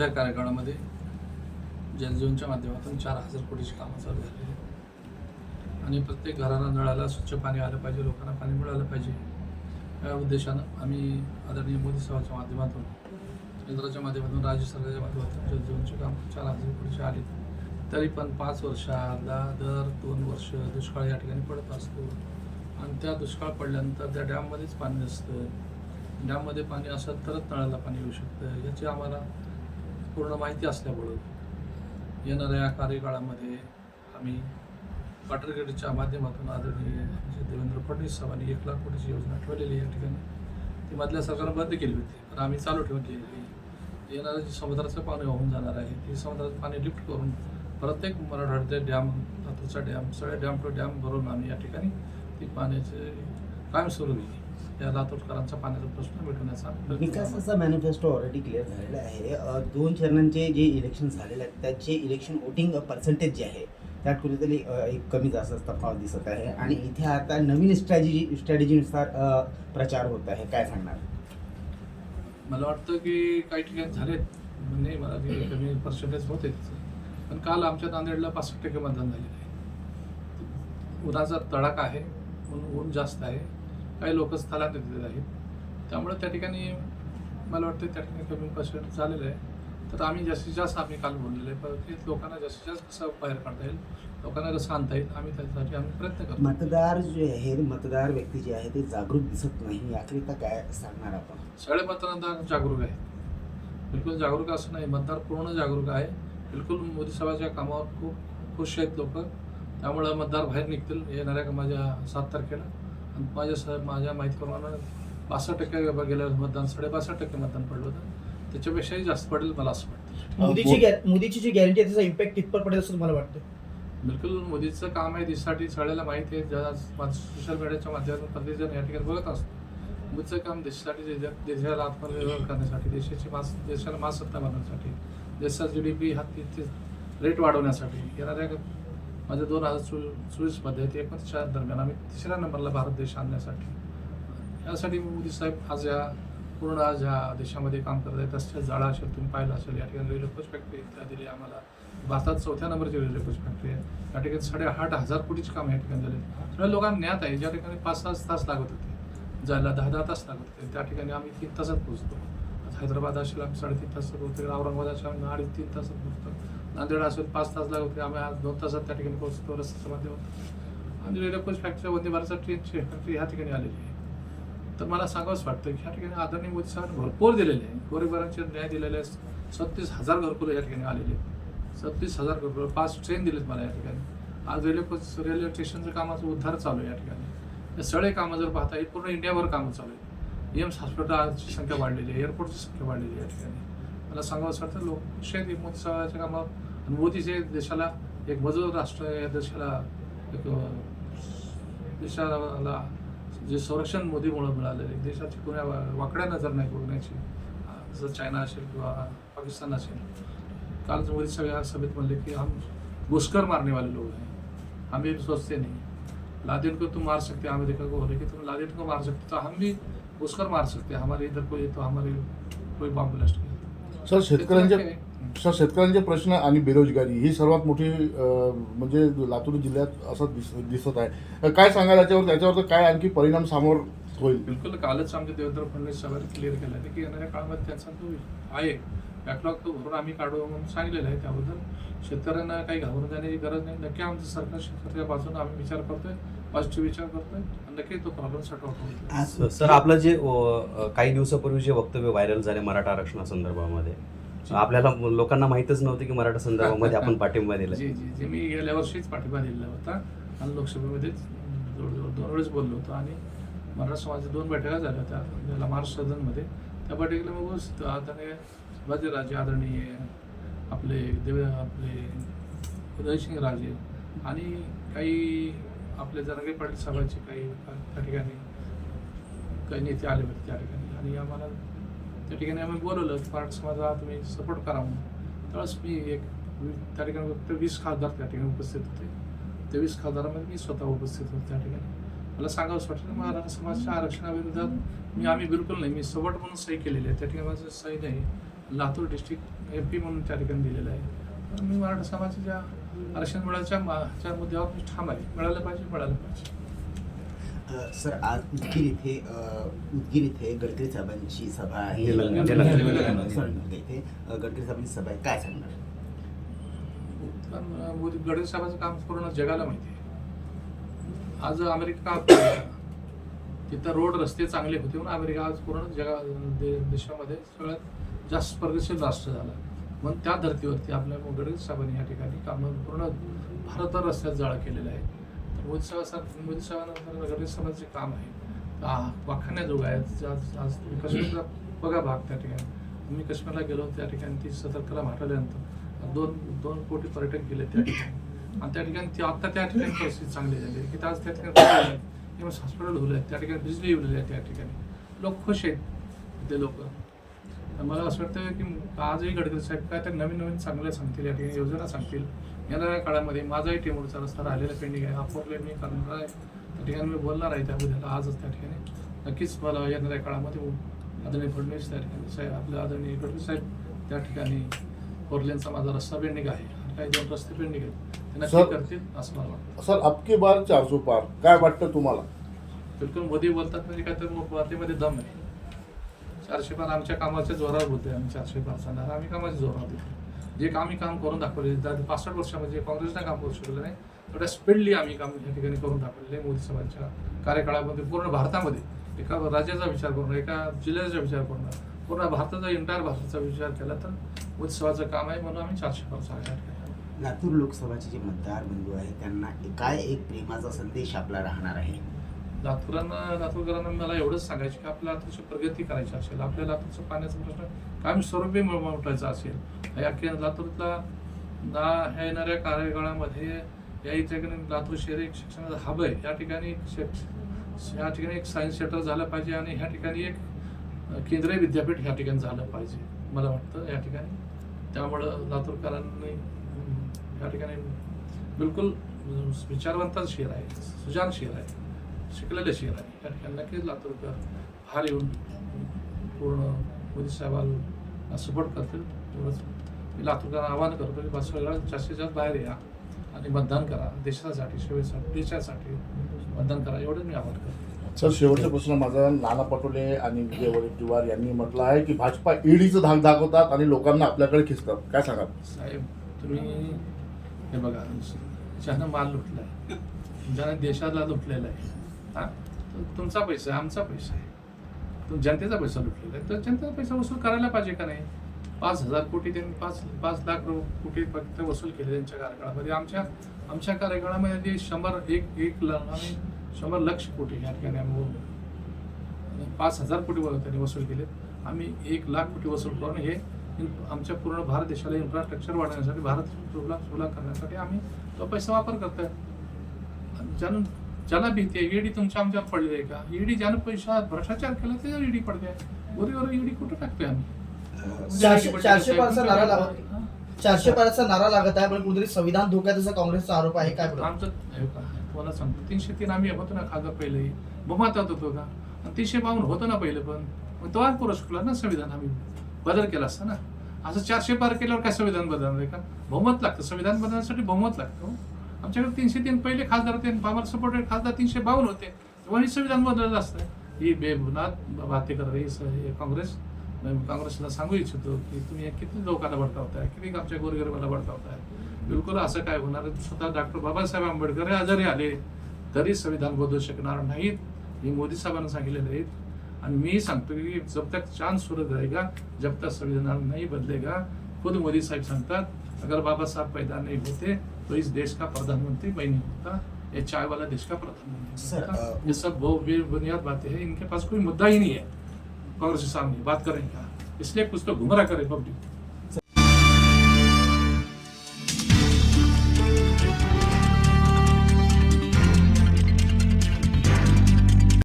आजच्या कार्यकाळामध्ये जलजीवनच्या माध्यमातून चार हजार कोटीची कामं चालू झालेली आहेत. आणि प्रत्येक घराला नळाला स्वच्छ पाणी आलं पाहिजे लोकांना पाणी मिळालं पाहिजे. या उद्देशानं आम्ही आदरणीय मोदी साहेबांच्या माध्यमातून केंद्राच्या माध्यमातून राज्य सरकारच्या माध्यमातून जलजीवनचे काम चार हजार कोटीचे आले तरी पण पाच वर्षाला दर दोन वर्ष दुष्काळ या ठिकाणी पडत असतो. आणि त्या दुष्काळ पडल्यानंतर त्या डॅममध्येच पाणी नसतं. डॅममध्ये पाणी असं तरच नळाला पाणी येऊ शकतं. याची आम्हाला पूर्ण माहिती असल्यामुळं येणाऱ्या कार्यकाळामध्ये आम्ही वॉटर ग्रीडच्या माध्यमातून आदरणीय आमचे देवेंद्र फडणवीस साहेबांनी एक लाख कोटीची योजना ठेवलेली या ठिकाणी. ती मधल्या सरकारनं बंद केली होती पण आम्ही चालू ठेवून आहे. येणारं जे समुद्राचं पाणी वाहून जाणार आहे ते समुद्राचं पाणी लिफ्ट करून प्रत्येक मराठवाड्यातले डॅम लातूरचा डॅम सगळ्या डॅम टू डॅम भरून आम्ही या ठिकाणी ती पाण्याचे काम सुरू केली या लातूरकरांचा पाण्याचा प्रश्न मिटवण्याचा. विकासाचा मॅनिफेस्टो ऑलरेडी क्लिअर झालेला आहे. दोन चरणांचे जे इलेक्शन झालेले आहेत त्याचे इलेक्शन वोटिंग पर्सेंटेज जे आहे त्यात कुठेतरी एक कमी जास्त तफावत दिसत आहे. आणि इथे आता नवीन स्ट्रॅटेजी स्ट्रॅटेजीनुसार प्रचार होत आहे. काय सांगणार? मला वाटतं की काही ठिकाणी झालेत. म्हणजे मला ते कमी पर्सेंटेज होते पण काल आमच्या नांदेडला पासष्ट टक्के मतदान झालेलं आहे. उन्हाचा तडाखा आहे. ऊन ऊन जास्त आहे. काही लोक स्थलांतरित आहेत. त्यामुळे त्या ठिकाणी मला वाटतं त्या ठिकाणी कमी पर्सेंट झालेलं आहे. तर आम्ही जास्तीत जास्त आम्ही काल बोललेलं आहे पण ते लोकांना जास्तीत जास्त कसं बाहेर काढता येईल? लोकांना कसं आणता येईल? आम्ही त्यासाठी आम्ही प्रयत्न करतो. मतदार जे आहे मतदार व्यक्ती जे आहे ते जागरूक दिसत नाही. याकरिता काय सांगणार आपण? सगळे मतदार जागरूक आहेत. बिलकुल जागरूक असं नाही. मतदार पूर्ण जागरूक आहे. बिलकुल मोदी साहेबांच्या कामावर खूप खुश आहेत लोक. त्यामुळं मतदार बाहेर निघतील येणाऱ्या माझ्या सात तारखेला. माझ्या स माझ्या माहितीप्रमाणे बासष्ट टक्के गेल्या वेळेस मतदान साडेबासष्ट टक्के मतदान पडलं होतं. त्याच्यापेक्षाही जास्त पडेल मला असं वाटतं. मोदीची गॅ- मोदीची जी गॅरंटी आहे त्याचा इम्पॅक्ट कितपत पडेल असं तुम्हाला वाटतं? बिलकुल मोदीचं काम आहे दिसाठी सगळ्याला माहिती आहे. ज्या सोशल मीडियाच्या माध्यमातून प्रत्येकजण या ठिकाणी बघत असतो. मोदीचं काम देशासाठी देशाला आत्मनिर्भर करण्यासाठी देशाची मास देशाला महासत्ता बनवण्यासाठी देशाचा जी डी पी हा तिथे रेट वाढवण्यासाठी येणाऱ्या माझ्या दोन हजार चो चोवीसमध्ये ते एकोणतीसच्या दरम्यान आम्ही तिसऱ्या नंबरला भारत देश आणण्यासाठी यासाठी मोदी साहेब आज या पूर्ण आज ह्या देशामध्ये काम करत आहेत. तसंच जाळा असेल तुम्ही पाहिलं असेल या ठिकाणी रेल्वे कोच फॅक्टरी त्या दिली आम्हाला भारतात चौथ्या नंबरची रेल्वे कोच फॅक्टरी आहे. या ठिकाणी साडेआठ हजार कोटीची काम या ठिकाणी झाले सगळ्या लोकांना ज्ञात आहे ज्या ठिकाणी पाच सहा तास लागत होते जायला दहा दहा तास लागत होते. त्या ठिकाणी आम्ही तीन तासात पोहोचतो हैदराबाद असेल आम्ही साडेतीन तासात पोहोचतो औरंगाबाद असेल आम्ही अडीच तीन तासात पोहोचतो नांदेड असून पाच तास लागत होते आम्ही आज दोन तासात त्या ठिकाणी पोहोचतो रस्त्याच्या माध्यमातून आणि रेल्वे फॅक्टरी वंदे भारतचा ट्रेनची फॅक्टरी ह्या ठिकाणी आलेली आहे. तर मला सांगावंच वाटतं की ह्या ठिकाणी आदरणीय मोदी साहेबांनी भरपूर दिलेले आहे. गोरेबरांचे न्याय दिलेले आहे सत्तीस हजार घरकुलं या ठिकाणी आलेले आहेत. सत्तीस हजार घरकुलं पाच ट्रेन दिलेत मला या ठिकाणी. आज रेल्वेकोच रेल्वे स्टेशनचं कामाचं उद्धार चालू आहे या ठिकाणी. हे सगळे कामं जर पाहता हे पूर्ण इंडियाभर कामं चालू आहे एम्स हॉस्पिटलची संख्या वाढलेली आहे. एअरपोर्टची संख्या वाढलेली आहे या ठिकाणी. मला सांगावंच वाटतं लोक खुश मोदी साहेबांच्या कामावर आणि मोदीचे देशाला एक मजबूत राष्ट्र या देशाला एक देशाला जे संरक्षण मोदीमुळे मिळालेलं आहे देशाची कोण्या वाकड्या नजर नाही बघण्याची जसं चायना असेल किंवा पाकिस्तान असेल. काल मोदी सगळ्या सभेत म्हणले की हम घुसकर मारने वाले लोग हैं हम भी सोचते नहीं लादेन को तुम मार सकते हैं। अमेरिका को बोले कि तुम लादेन को मार सकते तो हम भी घुसकर मार सकते हैं। हमारे इधर कोई तो हमारे कोई बॉम्ब ब्लास्ट सर शेतकऱ्यांचे हं. सर शेतकऱ्यांचे प्रश्न आणि बेरोजगारी ही सर्वात मोठी म्हणजे लातूर जिल्ह्यात असं दिस दिसत आहे. काय सांगाल याच्यावर? त्याच्यावर काय आणखी परिणाम समोर होईल? बिलकुल कालच आमचे देवेंद्र फडणवीस साहेबांनी क्लिअर केलं आहे की येणाऱ्या काळामध्ये त्यांचा जो आहे बॅकलॉग तो भरून आम्ही काढू म्हणून सांगितलेलं आहे. त्याबद्दल शेतकऱ्यांना काही घाबरून जाण्याची गरज नाही. नक्की आमचं सरकार शेतकऱ्याच्या बाजूने आम्ही विचार करतोय पॉझिटिव्ह विचार करतोय आणि नक्की तो प्रॉब्लेम सॉर्ट आउट सर आपलं जे काही दिवसापूर्वी जे वक्तव्य व्हायरल झाले मराठा आरक्षणासंदर्भामध्ये आपल्याला लोकांना माहितच नव्हतं की मराठा संदर्भामध्ये आपण पाठिंबा दिला जी जी जी. मी गेल्या वर्षीच पाठिंबा दिलेला होता. आणि लोकसभेमध्ये जवळजवळ दोन वेळेस बोललो होतो. आणि मराठा समाजाच्या दोन बैठका झाल्या होत्या. ज्याला महाराष्ट्र सदनमध्ये. त्या बैठकीला मग आदरणीय राजे आदरणीय आपले देव आपले उदयसिंग राजे आणि काही आपले जरांगे पाटील साहेबांचे काही त्या ठिकाणी काही नेते आले होते त्या ठिकाणी. आणि आम्हाला त्या ठिकाणी आम्ही बोलवलं की मराठा तुम्ही सपोर्ट करा म्हणून. त्यावेळेस मी एक त्या ठिकाणी फक्त वीस खासदार त्या ठिकाणी उपस्थित होते. ते वीस खासदारामध्ये मी स्वतः उपस्थित होतो त्या ठिकाणी. मला सांगावंच वाटतं मराठा समाजाच्या आरक्षणाविरोधात मी आम्ही बिलकुल नाही मी सवट म्हणून सही केलेली आहे. त्या ठिकाणी माझं सही नाही लातूर डिस्ट्रिक्ट एम पी म्हणून त्या ठिकाणी दिलेलं आहे. मी मराठा समाजाच्या आरक्षण मिळायच्या च्या मुद्द्यावर मी ठाम आहे. मिळालं पाहिजे मिळालं पाहिजे. सर आज उदगीर इथे उदगीर इथे गडकरी साहेबांची सभा आहे. Sorry, इथे गडकरी साहेबांची सभा आहे. काय सांगणार? कारण मोदी गडकरी साहेबांचं काम पूर्ण जगाला माहिती आहे. आज अमेरिका का तिथं रोड रस्ते चांगले होते म्हणून अमेरिका आज पूर्ण जगा दे देशामध्ये सगळ्यात जास्त प्रगतशील राष्ट्र झालं. म्हणून त्या धर्तीवरती आपल्या गडकरी साहेबांनी या ठिकाणी कामं पूर्ण भारतभर रस्त्यात जाळं केलेलं आहे. मोदी साहेबांसारखं मोदी साहेबांना गणेश साहेबांचे काम आहे वाखाण्याजोग आहे आज आज तुम्ही काश्मीरचा बघा भाग त्या ठिकाणी. मी काश्मीरला गेलो त्या ठिकाणी. ती सतर्कला हटवल्यानंतर दोन दोन कोटी पर्यटक गेले त्या ठिकाणी. आणि त्या ठिकाणी ती आत्ता त्या ठिकाणी परिस्थिती चांगली झाली आहे. की आज त्या ठिकाणी किंवा हॉस्पिटल होलं आहेत. त्या ठिकाणी बिजली येवलेली आहे त्या ठिकाणी. लोक खुश आहेत. ते लोक. मला असं वाटतं की आजही गडकरी साहेब काय तर नवीन नवीन चांगल्या सांगतील या ठिकाणी योजना सांगतील. येणाऱ्या काळामध्ये माझाही टेमूरचा रस्ता राहिलेला पेंडिंग आहे. अपोरले मी करणार आहे. त्या ठिकाणी मी बोलणार आहे त्या उद्याला आजच त्या ठिकाणी. नक्कीच मला येणाऱ्या काळामध्ये आदरणीय फडणवीस त्या ठिकाणी साहेब आपले आदरणीय गडकरी साहेब त्या ठिकाणी कोरलेनचा माझा रस्ता पेंडिंग आहे. काही दोन रस्ते पेंडिंग आहेत. ते नक्की करतील असं मला वाटतं. सर अबकी बार चारसो पार. काय वाटतं तुम्हाला? बिलकुल मोदी बोलतात म्हणजे काय तर बातेमध्ये दम आहे. चारशे पार आमच्या कामाच्या जोरावर बोलतोय आम्ही चारशे पार सांगणार आम्ही कामाच्या जोरावर देतो जे आम्ही काम करून दाखवले त्या पासष्ट वर्षामध्ये काँग्रेसनं काम करू शकलं नाही तेवढ्या स्पीडली आम्ही काम या ठिकाणी करून दाखवलेले आहे. मोदी साहेबांच्या कार्यकाळामध्ये पूर्ण भारतामध्ये. एका राज्याचा विचार करून एका जिल्ह्याचा विचार करून पूर्ण भारताचा एंटायर भारताचा विचार केला तर मोदी साहेबांचं काम आहे म्हणून आम्ही चारशे पार सांगणार लातूर लोकसभाचे जे मतदार बंधू आहेत त्यांना काय एक प्रेमाचा संदेश आपला राहणार आहे. लातूरांना लातूरकरांना मला एवढंच सांगायचं की आपल्या लातूरची प्रगती करायची असेल आपल्या लातूरचा पाण्याचा प्रश्न कायम स्वरूपी मोठायचा असेल. या के लातूरला ना ह्या येणाऱ्या कार्यकाळामध्ये या इथे लातूर शहर एक शिक्षणाचा हब आहे. या ठिकाणी एक या ठिकाणी एक सायन्स सेंटर झालं पाहिजे आणि ह्या ठिकाणी एक केंद्रीय विद्यापीठ ह्या ठिकाणी झालं पाहिजे मला वाटतं या ठिकाणी. त्यामुळं लातूरकरांनी या ठिकाणी बिलकुल अं, विचारवंत आहे सुजान शहर आहे. शिकलेले शहर आहे? या ठिकाणी नक्कीच लातूरकर फार येऊन पूर्ण मोदी साहेबांना सपोर्ट करतील. तेवढंच मी लातूरकरांना आवाहन करतो की बस सगळ्या जास्तीत जास्त बाहेर या आणि मतदान करा. देशासाठी सेवेसाठी देशासाठी मतदान करा. एवढंच मी आवाहन करतो. सर शेवटचा प्रश्न माझा नाना पटोले आणि विजय वडेट्टीवार यांनी म्हटलं आहे की भाजपा ईडीचं धाक दाखवतात आणि लोकांना आपल्याकडे खिचतात काय सांगाल? साहेब तुम्ही हे बघा ज्यानं माल लुटलाय ज्यानं देशाला लुटलेला आहे हां? तुमचा पैसा आहे आमचा पैसा आहे. तो जनतेचा पैसा लुटलेला आहे. तर जनतेचा पैसा वसूल करायला पाहिजे का नाही? पाच हजार कोटी त्यांनी पाच पाच लाख रु- कोटी फक्त वसूल केले त्यांच्या कार्यकाळामध्ये. आमच्या आमच्या कार्यकाळामध्ये शंभर एक एक ल- शंभर लक्ष कोटी या ठिकाणी आम्ही पाच हजार कोटी त्यांनी वसूल केले. आम्ही एक लाख कोटी वसूल करून हे आमच्या पूर्ण भारत देशाला इन्फ्रास्ट्रक्चर वाढवण्यासाठी भारत सुला सुलभ करण्यासाठी आम्ही तो पैसा वापर करतोय. ज्यानं ज्याला भीती आहे ईडी तुमच्या आमच्यावर पडली आहे का? ईडी ज्यानं पैसा भ्रष्टाचार केला त्याच्यावर ईडी पडते वरीवर ईडी कुठं टाकतोय आम्ही? चारशे पारचा नारा लागत? चारशे नारा लागत आहे पण कुठेतरी संविधान धोक्यात असा काँग्रेसचा आरोप आहे काय आमचं तुम्हाला सांगतो. तीनशे तीन आम्ही होतो ना खासदार पहिले. बहुमतात होतो का? तीनशे बावन्न होतो ना पहिले पण. मग तेव्हा पुरुष शकला ना संविधान आम्ही. बदल केला असता ना. असं चारशे पार केल्यावर काय संविधान बदलणार आहे का? बहुमत लागतं. संविधान बदलण्यासाठी बहुमत लागतं हो. आमच्याकडे तीनशे तीन पहिले खासदार होते आम्हाला सपोर्टेड खासदार तीनशे बावन्न होते. तेव्हा हे संविधान बदललं असतं. ही बेबुनाद भातेकर हे काँग्रेस. काँग्रेसला सांगू इच्छितो की तुम्ही किती लोकांना भडकावताय किती आमच्या गोरगरिबाला भडकावताय. बिलकुल असं काय होणार स्वतः डॉक्टर बाबासाहेब आंबेडकर हे आजारी आले तरी संविधान बदलू शकणार नाहीत. हे मोदी साहेबांना सांगितले आहेत आणि मी सांगतो की जब तक चांद सूरज रहेगा जब तक संविधान नाही बदलेगा खुद मोदी साहेब सांगतात अगर बाबासाहेब पैदा नाही होते तो इस देश का प्रधानमंत्री मैं नहीं होता। ये चाय वाला देश का प्रधानमंत्री ये सब वो बेबुनियाद बातें हैं। इनके पास कोई मुद्दा ही नहीं है। कांग्रेस के सामने बात करें क्या इसलिए कुछ तो घुमरा करे पब्लिक।